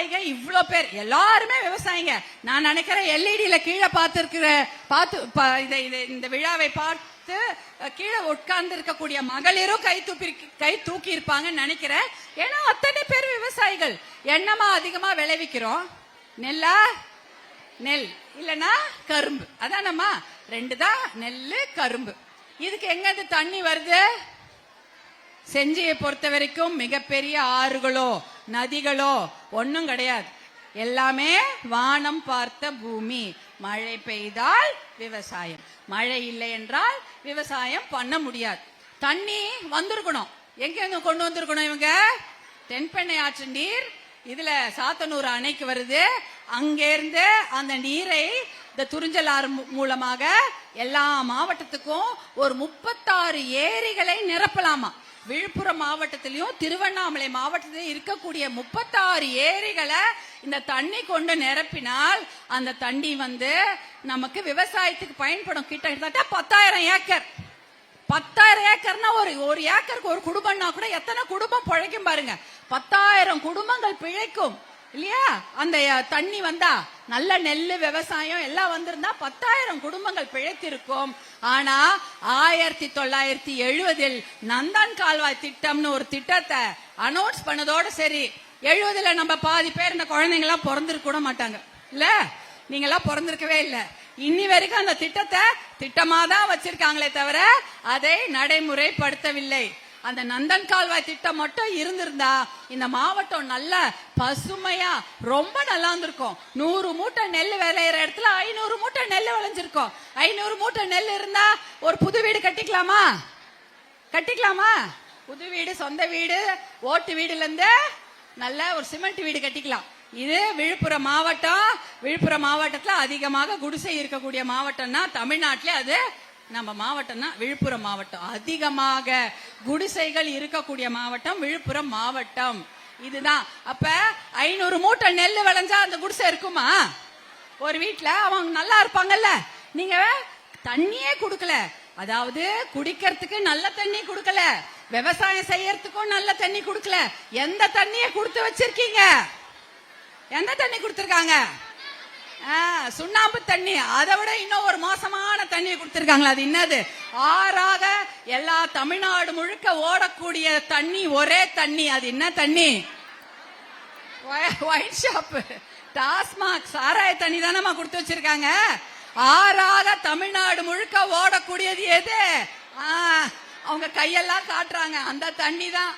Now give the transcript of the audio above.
விவசாயிங்க இவ்ளோ பேர் எல்லாருமே விவசாயிங்க. நான் நினைக்கிறேன் எல்இடியில கீழே பார்த்திருக்கிற பார்த்து இதை இந்த விழாவை பார்த்து கீழே உட்கார்ந்து இருக்கக்கூடிய மகளிரும் கை தூக்கி கை தூக்கி இருப்பாங்கன்னு நினைக்கிறேன். ஏன்னா அத்தனை பேர் விவசாயிகள். என்னமா அதிகமா விளைவிக்கிறோம்? நெல்லா? நெல். இல்லனா கரும்பு. அதானம்மா ரெண்டு தான் நெல்லு கரும்பு. இதுக்கு எங்க இருந்து தண்ணி வருது? செஞ்சியை பொறுத்த வரைக்கும் மிகப்பெரிய ஆறுகளோ நதிகளோ? ஒன்னும் கிடையாது. எல்லாமே வானம் பார்த்த பூமி. மழை பெய்தால் விவசாயம். மழை இல்லை என்றால் விவசாயம் பண்ண முடியாது. தண்ணி வந்திருக்கணும். எங்க கொண்டு வந்திருக்கணும் இவங்க? தென்பெண்ணை ஆற்று நீர். இதுல சாத்தனூர் அணைக்கு வருது. அங்கிருந்து அந்த நீரை இந்த துறிஞ்சல் ஆறு மூலமாக எல்லா மாவட்டத்துக்கும் ஒரு முப்பத்தாறு ஏரிகளை நிரப்பலாமா? விழுப்புரம் மாவட்டத்திலையும் திருவண்ணாமலை மாவட்டத்திலும் இருக்கக்கூடிய முப்பத்தாறு ஏரிகளை இந்த தண்ணி கொண்டு நிரப்பினால் அந்த தண்ணி வந்து நமக்கு விவசாயத்துக்கு பயன்படும். கிட்டத்தட்ட பத்தாயிரம் ஏக்கர். பத்தாயிரம் ஏக்கர்னா ஒரு ஒரு ஏக்கருக்கு ஒரு குடும்பம்னா கூட எத்தனை குடும்பம் பிழைக்கும் பாருங்க. பத்தாயிரம் குடும்பங்கள் பிழைக்கும். இல்லையா? அந்த தண்ணி வந்தா நல்ல நெல்லு விவசாயம் எல்லாம் வந்திருந்தா பத்தாயிரம் குடும்பங்கள் பிழைத்திருக்கும். ஆனா ஆயிரத்தி தொள்ளாயிரத்தி எழுபதில் நந்தன் கால்வாய் திட்டம்னு ஒரு திட்டத்தை அனௌன்ஸ் பண்ணதோட சரி எழுபதுல நம்ம பாதி பேர் இந்த குழந்தைங்க எல்லாம் பிறந்திருக்க கூட மாட்டாங்க. இல்ல? நீங்க எல்லாம் பிறந்திருக்கவே இல்லை. இன்னி வரைக்கும் அந்த திட்டத்தை திட்டமா தான் வச்சிருக்காங்களே தவிர அதை நடைமுறைப்படுத்தவில்லை. அந்த நந்தன் கால்வாய் திட்டம் மட்டும் இருந்திருந்தா இந்த மாவட்டம் நல்ல பசுமையா ரொம்ப நல்லா இருந்திருக்கும். நூறு மூட்டை நெல் விளையிற இடத்துல ஐநூறு மூட்டை நெல் விளைஞ்சிருக்கும். ஐநூறு மூட்டை நெல் இருந்தா ஒரு புது வீடு கட்டிக்கலாமா? கட்டிக்கலாமா? புது வீடு சொந்த வீடு ஓட்டு வீடுல இருந்து நல்ல ஒரு சிமெண்ட் வீடு கட்டிக்கலாம். இது விழுப்புரம் மாவட்டம். விழுப்புரம் மாவட்டத்துல அதிகமாக குடிசை இருக்கக்கூடிய மாவட்டம்னா தமிழ்நாட்டிலே அது நம்ம மாவட்டம்னா விழுப்புரம் மாவட்டம். அதிகமாக குடிசைகள் இருக்கக்கூடிய மாவட்டம் விழுப்புரம் மாவட்டம். இதுதான். அப்ப ஐநூறு மூட்டை நெல் விளைஞ்சா அந்த குடிசை இருக்குமா? ஒரு வீட்டுல அவங்க நல்லா இருப்பாங்கல்ல. நீங்க தண்ணியே கொடுக்கல. அதாவது குடிக்கிறதுக்கு நல்ல தண்ணி கொடுக்கல. விவசாயம் செய்யறதுக்கும் நல்ல தண்ணி கொடுக்கல. எந்த தண்ணிய கொடுத்து வச்சிருக்கீங்க? எந்த தண்ணி கொடுத்துருக்காங்க? சுண்ணாம்பு தண்ணி. அதை விட இன்னும் ஒரு மோசமான தண்ணியை கொடுத்துருக்காங்களா அது என்னது? ஆறாக எல்லா தமிழ்நாடு முழுக்க ஓடக்கூடிய தண்ணி ஒரே தண்ணி. அது என்ன தண்ணி? ஒயின் ஷாப் டாஸ்மாக் சாராய தண்ணி தானம்மா கொடுத்து வச்சிருக்காங்க. ஆறாக தமிழ்நாடு முழுக்க ஓடக்கூடியது எது? ஆ, அவங்க கையெல்லாம் காட்டுறாங்க. அந்த தண்ணி தான்